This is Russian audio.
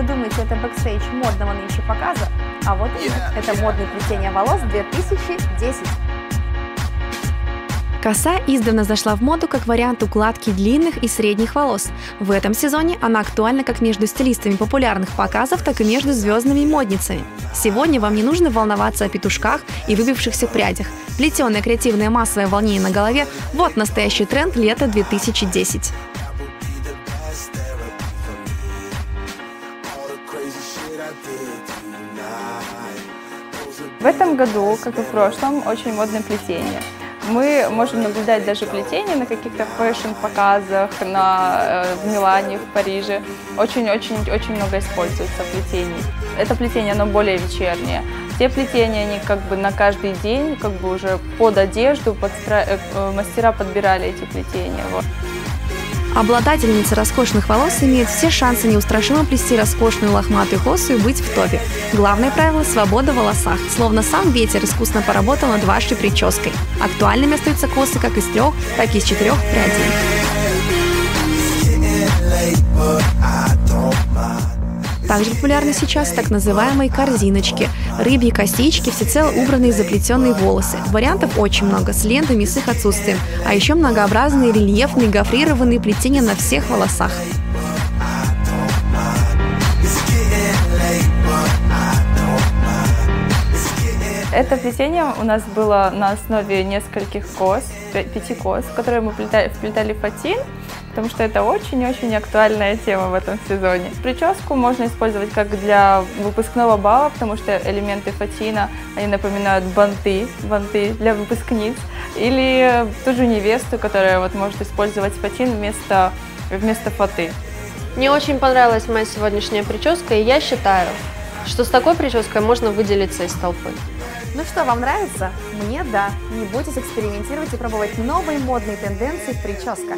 думаете, это бэкстейдж модного нынче показа? А вот и нет. Это модное плетение волос 2010. Коса издавна зашла в моду как вариант укладки длинных и средних волос. В этом сезоне она актуальна как между стилистами популярных показов, так и между звездными модницами. Сегодня вам не нужно волноваться о петушках и выбившихся прядях. Плетеное креативное массовое волнение на голове – вот настоящий тренд лета 2010. В этом году, как и в прошлом, очень модное плетение. Мы можем наблюдать даже плетение на каких-то фэшн-показах, на, э, в Милане, в Париже. Очень-очень-очень много используется плетений. Это плетение, оно более вечернее. Те плетения, они как бы на каждый день, как бы уже под одежду, подстра... Э, э, мастера подбирали эти плетения. Вот. Обладательница роскошных волос имеет все шансы неустрашимо плести роскошную лохматую косу и быть в топе. Главное правило – свобода в волосах. Словно сам ветер искусно поработал над вашей прической. Актуальными остаются косы как из трех, так и из четырех прядей. Также популярны сейчас так называемые корзиночки – рыбьи косички, всецело убранные заплетенные волосы. Вариантов очень много, с лентами с их отсутствием, а еще многообразные рельефные гофрированные плетения на всех волосах. Это плетение у нас было на основе нескольких кос, пяти кос, которые мы вплетали в фатин потому что это очень-очень актуальная тема в этом сезоне. Прическу можно использовать как для выпускного бала, потому что элементы фатина, они напоминают банты, банты для выпускниц, или ту же невесту, которая вот может использовать фатин вместо, вместо фаты. Мне очень понравилась моя сегодняшняя прическа, и я считаю, что с такой прической можно выделиться из толпы. Ну что, вам нравится? Мне да. Не бойтесь экспериментировать и пробовать новые модные тенденции в прическах.